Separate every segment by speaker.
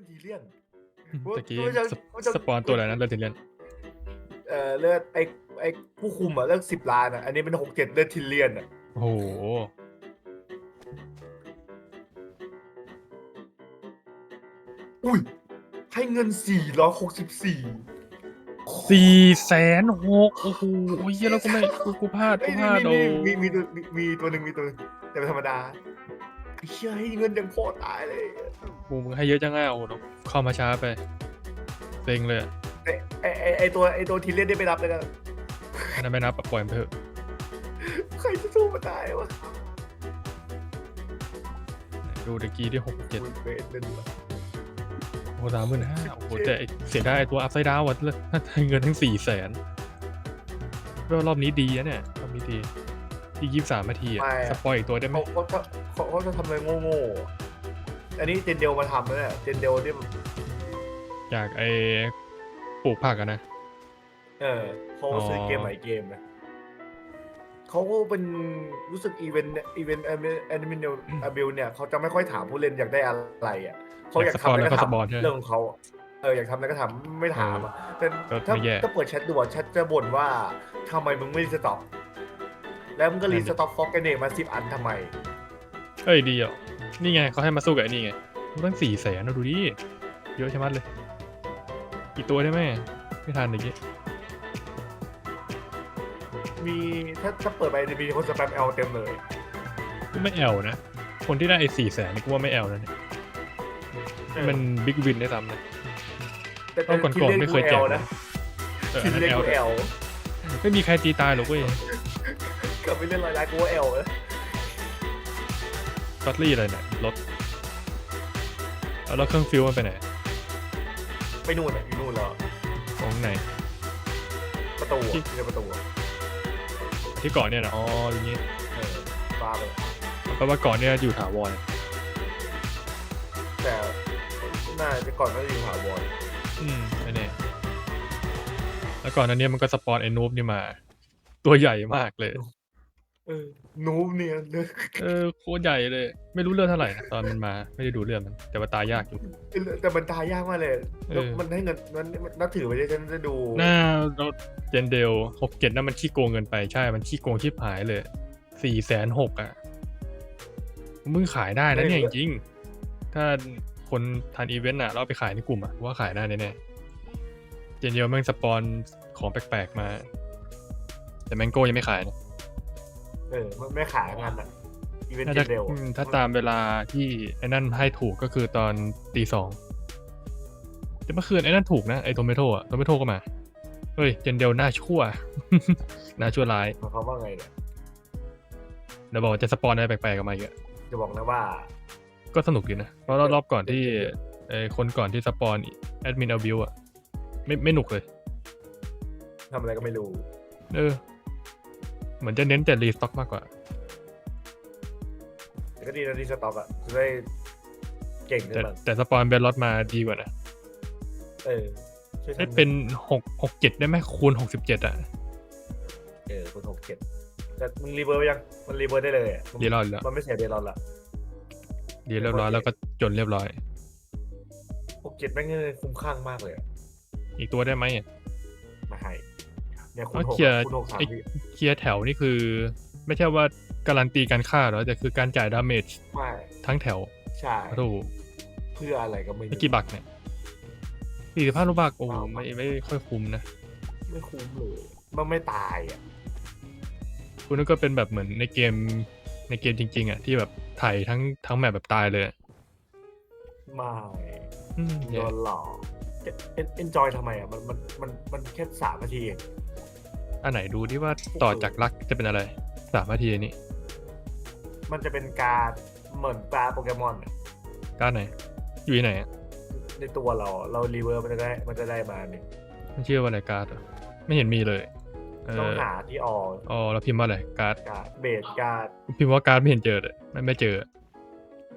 Speaker 1: เป็นทีเลียน
Speaker 2: ตะกี้
Speaker 1: ว่าจะ
Speaker 2: สป
Speaker 1: ว่าจะ
Speaker 2: สปอนตัวอะไรนะเลือดถึงเลียน
Speaker 1: เอ่อเลือดไอ้ไอ้ผู้คุมอะเลือดสิบล้านอะอันนี้เป็นหกเจ็ดเลือดทิลเลียนอะ
Speaker 2: โอ้โห
Speaker 1: อุ้ยให้เงินสี่ร้อยหกสิบสี่
Speaker 2: สี่แสนหกโอ้โหเฮียแล้วกูไม่กูกูพลาดกูพลาดโอ้
Speaker 1: มีมีตัวมีมีตัวหนึ่งมีตัวหนึ่งแต่เป็นธรรมดา ไอ้เชี่ยให้เงินยังโคตรตายเลย
Speaker 2: กูมึงให้เยอะจังอะโอ้โหเข้ามาช้าไปเซ็งเลยอะ
Speaker 1: ไอ้ไอ้ไอ้ไอ้ตัวไอ้ตัวทิลเลียนได้ไปรับเลยนะ
Speaker 2: อันนั้นไม่นับอะปล่อยมันไปเถอะ
Speaker 1: ใครจะสู้มันได้วะ
Speaker 2: ดูตะกี้ที่หกเจ็ด
Speaker 1: คุณเบสเป็นวะ
Speaker 2: โอ้สามหมื่นห้าโอ้โหแต่ไอ้เสียดายไอ้ตัวอัพไซด์ดาวน์เลยให้เงินทั้งสี่แสนรอบนี้ดีนะเนี่ยรอบนี้ดีที่ยี่สิบสามนาทีอะสปอยอีกตัวได้ไหม
Speaker 1: เขาเขา เขาเขาจะทำอะไรโง่ๆอะอันนี้เจนเดลมาทำนะเนี่ยเจนเดลที่แบบ
Speaker 2: จากไอ้ปลูกผักอะนะ
Speaker 1: เออเขา
Speaker 2: อ๋อ
Speaker 1: ซื้อเกมใหม่เกมนะเขาก็เป็นรู้สึกอีเวนต์อีเวนต์แอนิเมเนลอาบิลเนี่ยเขาจะไม่ค่อยถามผู้เล่นอยากได้อะไรอะเขาอยากทำอะไรก็ทำเรื่องของเขาอะเอออยากทำอะไรก็ทำไม่ถามอะแต่ถ้าถ้าเปิดแชทดูอะแชทจะบ่นว่าทำไมมึงไม่รีสต็อกแล้วมึงก็รีสต็อกฟอกกันเองมาสิบอันทำไม
Speaker 2: เอ้ยดีอะนี่ไงเขาให้มาสู้กับไอ้นี่ไงมันตั้งสี่แสนนะดูดิเยอะใช่ไหมยเลย กี่ตัวได้ไหมไม่ทันเมื่อกี้
Speaker 1: มีถ้าถ้าเปิดไปจะมีคนสแปมเอลเต็มเลย
Speaker 2: ก็ไม่แอลนะ คนที่ได้ไอ้สี่แสนนี่กูว่าไม่แอลนะเนี่ยมันบิ๊กวินได้ซ้ำนะ
Speaker 1: แต่
Speaker 2: เอาก่อนๆไม่เคยแจก
Speaker 1: นะ
Speaker 2: นะเออ
Speaker 1: ที
Speaker 2: อันนั้น
Speaker 1: เล่น
Speaker 2: แอล
Speaker 1: กูเอล
Speaker 2: ไม่มีใครตีตายหรอกเว้ย
Speaker 1: กับไม่เล่นร้อยล้านกูเอลนะ
Speaker 2: กัตลี่อะไรเนี่ยรถเอาแล้วเครื่องฟิวมันไปไหน
Speaker 1: ไปนู่นอะอยู่นู่นแล้ว
Speaker 2: ของไหน
Speaker 1: ประตูอะ
Speaker 2: ที่
Speaker 1: ที่เป็นประตูอะ
Speaker 2: ที่เกาะเนี่ยนะอ๋ออย่างงี้
Speaker 1: เออฟ้าเลย
Speaker 2: แปลว่าเกาะเนี่ยอยู่ถาวร
Speaker 1: แต่น่าจะก่อนก็จะอยู่หาวอน
Speaker 2: อืมไอ้เนี่ยแล้วก่อนหนั้นเนี่ยมันก็สปอนไอ้นูบนี่มา ตัวใหญ่มากเลย
Speaker 1: เออนูบเนี่ยเลือด
Speaker 2: เออโคตรใหญ่เลย ไม่รู้เรื่องเท่าไหร่นะตอนมันมาไม่ได้ดูเรื่องมัน แต่ว่าตายยากอยู่
Speaker 1: แต่มันตายยากมากเลย
Speaker 2: เออ
Speaker 1: มันให้เงินมันมันนับถือไปได้ฉันจะดู
Speaker 2: หน้ารถเจนเดลหกเจ็ดนั่นมันขี้โกงเงินไปใช่ มันขี้โกงชิบหายเลยสี่แสนหกอะมึงขายได้นะเนี่ยจริงๆถ้าคนทันอีเวนต์อะเราเอาไปขายในกลุ่มอะว่าขายได้แน่ๆเจนเดลแม่งสปอนของแปลกๆมา แต่แมงโก้ยังไม่ขายนะ
Speaker 1: เออมันไม่ขายงานอะอีเวนต์
Speaker 2: น่า
Speaker 1: เจ
Speaker 2: จะ
Speaker 1: นเดล
Speaker 2: อืมถ้าตามเวลาที่ไอ้นั่นให้ถูกก็คือตอนตีสองแต่เมื่อคืนไอ้นั่นถูกนะไอ้โทเมโต้อะโทเมโต้ก็มา เฮ้ยเจนเดลหน้าชั่ว หน้าชั่วร้าย
Speaker 1: หมายความว่าไงเนี่ย
Speaker 2: เดี๋ยวบอกว่าจะสปอนอะไรแปลกๆกันมาอีกอะ
Speaker 1: จะบอกนะว่า
Speaker 2: ก็สนุกดีนะ เพราะรอบก่อนที่ไอ้คนก่อนที่สปอนแอดมินเอาบิวอะไม่ไม่หนุกเลย
Speaker 1: ทำอะไรก็ไม่รู้
Speaker 2: เออ เหมือนจะเน้นแต่รีสต็อกมากกว่า
Speaker 1: แต่ก็ดีนะที่สต็อกอะจะได้เก่งขึ้น
Speaker 2: แต่
Speaker 1: มา
Speaker 2: แต่สปอนเบลล็อตมาดีกว่านะ
Speaker 1: เออช่วย
Speaker 2: ได้
Speaker 1: ทำ
Speaker 2: เป็นหกหกเจ็ดได้ไหมคูณหกสิบเจ็ดอะ
Speaker 1: เออคุณหกเจ็ดแต่มึงรีเวิร์สไปยังมันรีเวิร์สได้เลยอะมัน
Speaker 2: เรียบร้อยแล้ว
Speaker 1: มันไม่เสียเดรอนละ
Speaker 2: ดีเรียบร้อยแล้วก็จนเรียบร้อย
Speaker 1: หกเจ็ดแม่งเงินคุ้มข้างมากเลยอะ
Speaker 2: อีกตัวได้ไหมอะ
Speaker 1: มาให้ เนี่ยคุณ
Speaker 2: เอา
Speaker 1: หก
Speaker 2: เคลียร์
Speaker 1: คุณหกสาม
Speaker 2: ไอ้
Speaker 1: วิ
Speaker 2: เคลียร์แถวนี่คือ ไม่ใช่ว่าการันตีการฆ่าหรอแต่คือการจ่ายดาเมจ
Speaker 1: ไม่
Speaker 2: ทั้งแถว
Speaker 1: ใช่
Speaker 2: ถูก
Speaker 1: เพื่ออะไรก็ไม่
Speaker 2: ไม่
Speaker 1: รู้
Speaker 2: กี่บักเนี่ยสี่สิบห้าลูกบักโอ้
Speaker 1: ว้าว
Speaker 2: ไม่ไม่ค่อยคุ้มนะ
Speaker 1: ไม่คุ้มเลยมันไม่ตายอะ
Speaker 2: คุณนึกก็เป็นแบบเหมือนในเกมในเกมจริง ๆ อะ ที่แบบถ่ายทั้งทั้งแมปแบบตายเลยอะ
Speaker 1: ไม่
Speaker 2: อืม
Speaker 1: โด
Speaker 2: แย่
Speaker 1: นหลอกเอ็นเอ็นจอยทำไมอะ มันมันมันมันแค่สามนาทีเอง
Speaker 2: อันไหนดูที่ว่าต่อจากรักจะเป็นอะไรสามนาทีนี้
Speaker 1: มันจะเป็นการเหมือนปลาโปเกมอนอะ
Speaker 2: การดไหน อยู่ที่ไหนอะ
Speaker 1: ในตัวเราเรารีเวิร์สมันจะได้มันจะได้มาหนึ่ง
Speaker 2: มันชื่อว่าอะไรการ์ดเหรอไม่เห็นมีเลยเอ
Speaker 1: ต้อง
Speaker 2: อ
Speaker 1: หาที่ออก
Speaker 2: อ๋อแล้วพิมพ์ว่าอะไรการ์ด
Speaker 1: การเบสการ
Speaker 2: พิมพ์ว่าการ์ดไม่เห็นเจอเลยไม่ไม่เจอ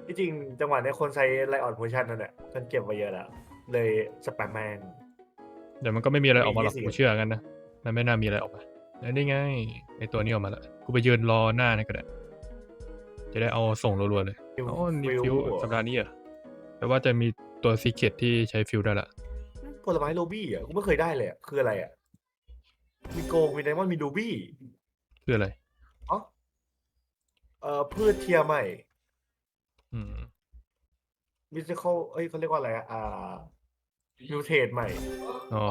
Speaker 1: ที่จริงจังหวะนี้คนใช้ไลออนโพชั่นนั่นแหละฉันเก็บไว้เยอะแล้ว เลยสแปมแมน
Speaker 2: เดี๋ยวมันก็ไม่มีอะไรออกมาหรอก
Speaker 1: มี20
Speaker 2: กูเชื่อกันนะ มันไม่น่ามีอะไรออกมาแล้วนี่ไงไอตัวนี้ออกมาแล้วกูไปยืนรอหน้านี่ก็ได้ จะได้เอาส่งรัวๆเลย
Speaker 1: ฟิว
Speaker 2: อ๋อนี่
Speaker 1: ฟิ
Speaker 2: ฟิว
Speaker 1: ว
Speaker 2: สัปดาห์นี้เหรอแต่ว่าจะมีตัวซีเคทที่ใช้ฟิลได้ละ
Speaker 1: ผลไม้โรบี้อะกูไม่เคยได้เลยอะคืออะไรอะมีโกงมีไดมอนด์มีดูบี้
Speaker 2: คืออะไร
Speaker 1: อ๋อเอ่อพืชเทียร์ใหม่
Speaker 2: อืม
Speaker 1: มิสเขาเอ้ยเขาเรียกว่าอะไรอะอ่ามิวเทสใหม่
Speaker 2: อ๋อ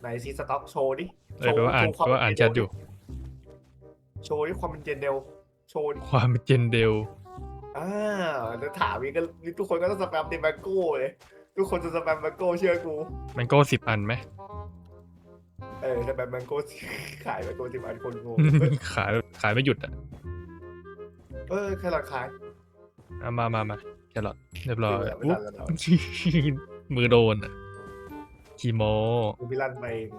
Speaker 1: ไหนซีสต็อกโชว์ดิ
Speaker 2: เอ้ยแปลว่าอ่าน
Speaker 1: โช
Speaker 2: แปลว่าอ่านแชทอยู่
Speaker 1: โชว์ดิความเป็นเจนเดลโชว์ดิ
Speaker 2: ความเป็นเจนเดล
Speaker 1: อ่าจะถามอีกก็ทุกคนก็ต้องสแปมเต็มแบงโก้เลย ทุกคนจะสแปมแบงโก้เชื่อกู
Speaker 2: แมงโก้สิบอันไหม
Speaker 1: เออสแปมแบงโก้ขายแบงโก้สิบอันคนงง
Speaker 2: ขายขายไม่หยุดอะ
Speaker 1: เออแค่ราคาย
Speaker 2: เอามามามาแครอทเรียบร้อย
Speaker 1: ไม่
Speaker 2: อุ๊
Speaker 1: ทั
Speaker 2: บ
Speaker 1: นแล้วเนาะ
Speaker 2: มือโดนอะคีโม
Speaker 1: กูพิลันไปเอง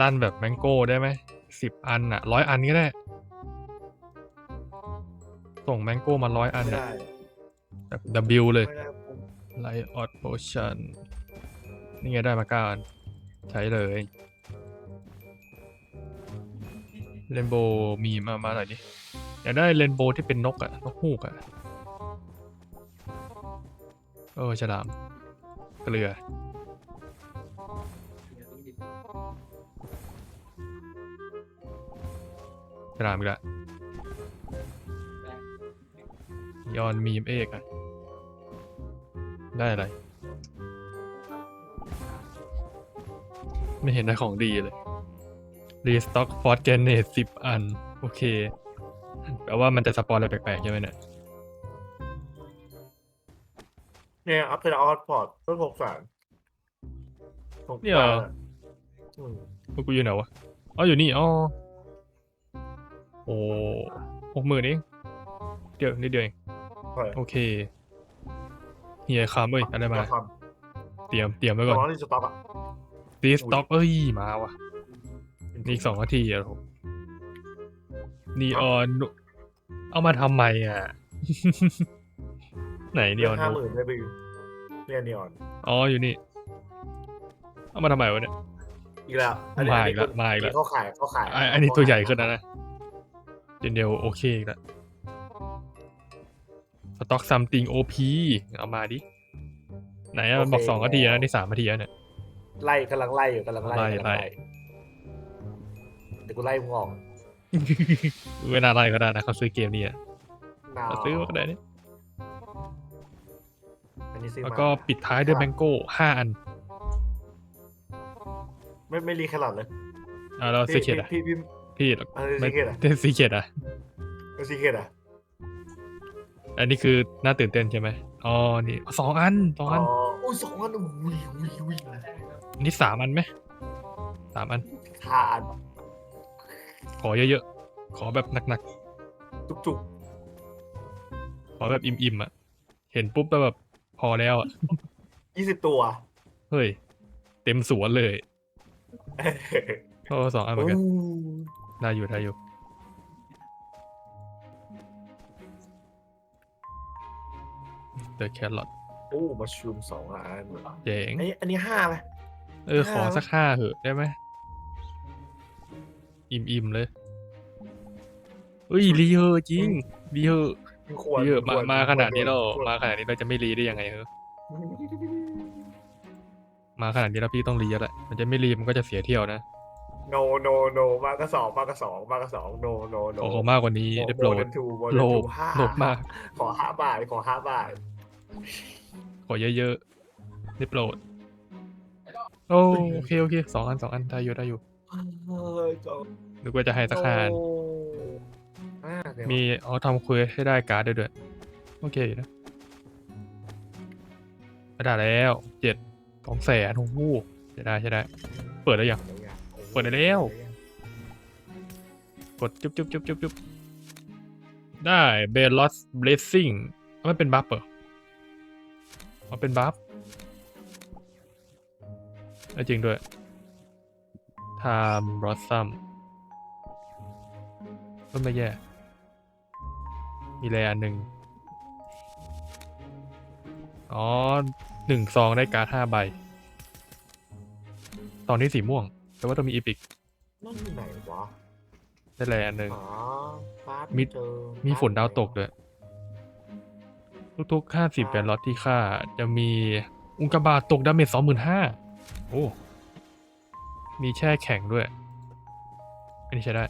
Speaker 2: ลั่นแบบแมงโก้ได้ไหมสิบอันอะร้อยอันก็ได้ ส่งแมงโก้มาร้อยอัน
Speaker 1: ไม่
Speaker 2: อะ
Speaker 1: ได้
Speaker 2: แบบ W เลย
Speaker 1: ไม่ได้กู
Speaker 2: ไลออดโพชั่นนี่ไงได้มาเก้าอัน ใช้เลยเรนโบมีมา มาหน่อยดิอยากได้เรนโบที่เป็นนกอะนกฮูกอะเออฉลามเกลือฉลามอีกและยอนมีมเอกอะได้อะไร ไม่เห็นได้ของดีเลยรีสต็อกฟอร์ g แกนเนตสิบอัน โอเค แปลว่ามันจะสปอนอะไรแปลกๆใช่ไหมเนี่ย
Speaker 1: เนี่ยอัพเป็นออสพอร์ตเพื่อหกสาร
Speaker 2: เนี่ยเหรอ
Speaker 1: อืม
Speaker 2: พวกกูอยู่ไหนวะอ๋ออยู่นี่อ๋อโอ้หกหมื่นเองเดี๋ยวนิดเดียวเอง
Speaker 1: ใช่
Speaker 2: โอเคเฮียคำเอ้ยอะไรมา
Speaker 1: ความ
Speaker 2: เตรียมเตรียมไว้
Speaker 1: ต
Speaker 2: ก่อน
Speaker 1: อนนี้สต็อกอะ
Speaker 2: รีสต็อกเอ้ย มาว่ะนี่อีกสองนาทีอะผมนีออน เอามาทำไมอะ ไหนนีออน
Speaker 1: ห้าหมื่นได้ไปอยู่เนี่ยนีออน
Speaker 2: อ๋ออยู่นี่ เอามาทำไมวะเนี่ย
Speaker 1: อีกแล้ว
Speaker 2: มาอีกแล้วมาอีกแล้ว
Speaker 1: เขาขายเขาขาย
Speaker 2: อะอันนี้ตัวใหญ่ขึ้นแล้วนะเจนเดียวโอเคอีกแล้วสต็อกซัมติงโอพีเอามาดิ ไหนอะมันบอกสองนาทีนะนี่สามนาทีแล้วเนี่ย
Speaker 1: ไล่กำลังไล่อยู่กำลังไล่
Speaker 2: ไล่
Speaker 1: กำลัง
Speaker 2: ไล่
Speaker 1: ไล่ เดี๋ยวกูไล่มึงออก
Speaker 2: เวลาอะไรก็ได้นะเขาซื้อเกมนี้อะ
Speaker 1: นาว
Speaker 2: เขาซื้อก็ได้นี่
Speaker 1: อันนี้ซื้อ
Speaker 2: แล้ว
Speaker 1: มา
Speaker 2: ก็ปิดท้ายด้วยแบงโก้ห้าอัน
Speaker 1: ไม่ไม่รีแครอทเลย
Speaker 2: อ่าแล้วซีเคดอะ
Speaker 1: พี่พี่
Speaker 2: พี่
Speaker 1: เออ
Speaker 2: ไม่
Speaker 1: Secret อะ
Speaker 2: เป็นซีเคดอะ
Speaker 1: พี่ซีเคดอะ
Speaker 2: อันนี้คือน่าตื่นเต้นใช่ไหมอ๋อนี่สองอันสอง
Speaker 1: อ๋อ
Speaker 2: อัน
Speaker 1: โอ้ยสองอันอุ้ยอุ้ยอุ้ย
Speaker 2: อันนี้สามอันไหมสามอัน
Speaker 1: ทาน
Speaker 2: ขอเยอะๆ ขอแบบหนัก
Speaker 1: จุกจุก
Speaker 2: ๆ ขอแบบอิ่มๆอะ เห็นปุ๊บแล้วแบบพอแล้วอะ
Speaker 1: ยี่สิบตัว
Speaker 2: เฮ้ย เต็มสวนเลยโอ้สองอันเหมือนกัน ได้อยู่ได้อยู่ เดอะแครอท
Speaker 1: โอ้มาชูมสองอัน
Speaker 2: เจ๋ง
Speaker 1: อันนี้อันนี้ห้าไหม
Speaker 2: เออ ขอ
Speaker 1: ห้า
Speaker 2: สักห้าเหอะได้ไหม อิ่มๆเลยเฮ้ยรีเหอะจริงรีเหอะ
Speaker 1: มีควร
Speaker 2: รีเหอะมา
Speaker 1: ควร
Speaker 2: มาขนาดนี้เรา
Speaker 1: ควร
Speaker 2: มาขนาดนี้เราจะไม่รีได้ยังไงเหรอมาขนาดนี้แล้วพี่ต้องรีแล้วแหละมันจะไม่รีมันก็จะเสียเที่ยวนะ
Speaker 1: โนโนโนมากระสองมากระสองมากระสองโนโนโน
Speaker 2: ขอขอมากกว่านี้ได้โปรด
Speaker 1: ทู
Speaker 2: โลภ
Speaker 1: ห้า
Speaker 2: โลภมาก
Speaker 1: ขอห้าบาทขอห้าบาท
Speaker 2: ขอเยอะๆได้โปรด โอ้โอเคโอเคสองอันสองอันได้อยู่ได้อยู่
Speaker 1: เฮ้ยก็
Speaker 2: นึกว่าจะให้สักห้าอัน
Speaker 1: โอ้อ่าเดี๋ยว
Speaker 2: มีอ๋อทำเควสให้ได้การ์ดด้วยด้วยโอเคอยู่นะได้แล้วเจ็ดสองแสนโอ้โหใช่ได้ใช่ได้ เปิดแล้วยัง เปิดได้แล้ว กดจุ๊บจุ๊บจุ๊บจุ๊บจุ๊บได้เบลลอสเบลซิ่งมันเป็นบัฟเหรอมันเป็นบัฟ ได้จริงด้วย time blossom ก็ไม่แย่ มีแรอันหนึ่งอ๋อหนึ่งซองได้การ์ดห้าใบ ตอนนี้สีม่วง แต่ว่าต้องมีอีพิก
Speaker 1: นั่นไหนวะ
Speaker 2: ได้แลอันหนึ่ง
Speaker 1: อ๋อฟ้า
Speaker 2: มี
Speaker 1: เจอ
Speaker 2: มีฝนดาวตกด้วย ทุกๆห้าสิบแปดล็อตที่ค่า จะมีอุงกาบาตตกดาเมจสองหมื่นห้า โอ้ มีแช่แข็งด้วย อันนี้ใช้ได้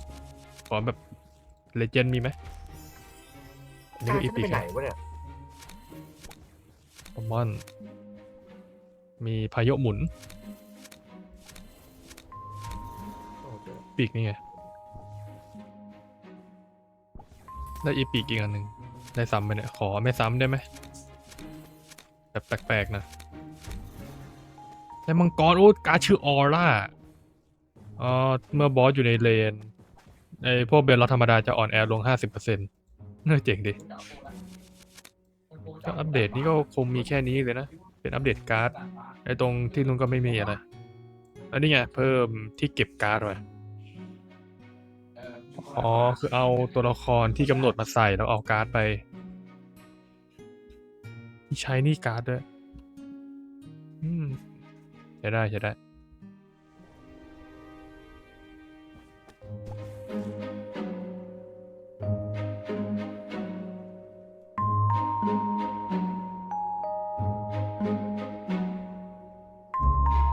Speaker 2: ขอแบบเลเจนด์มีไหมอันนี้
Speaker 1: กา
Speaker 2: ก็
Speaker 1: ร
Speaker 2: อี
Speaker 1: จะ
Speaker 2: พิ
Speaker 1: ไป
Speaker 2: ก
Speaker 1: ไหนวะเนี่ย
Speaker 2: คอมมอน มีพายุหมุน
Speaker 1: โอเค
Speaker 2: ปีกนี่ไง ได้อีปีกอีกอันหนึ่งได้ซ้ำไปเนี่ย ขอไม่ซ้ำได้ไหมแบบแปลกๆนะ ได้มังกรโอ้การดชื่อออร่าเอ่อเมื่อบอสอยู่ในเลนไอพวกเบลล็อตธรรมดาจะอ่อนแอลง50%เน่าเจ๋งดิก็อัปเดตนี้ก็คงมีแค่นี้เลยนะ เป็นอัปเดตการ์ดไอตรงที่ลุงก็ไม่มีอะไรแล้วนี่ไงเพิ่มที่เก็บการ์ดไว้อ๋อคือเอาตัวละครที่กำหนดมาใส่แล้วเอาการ์ดไปใช้นี่การ์ดด้วยอืม ใช้ได้ใช้ได้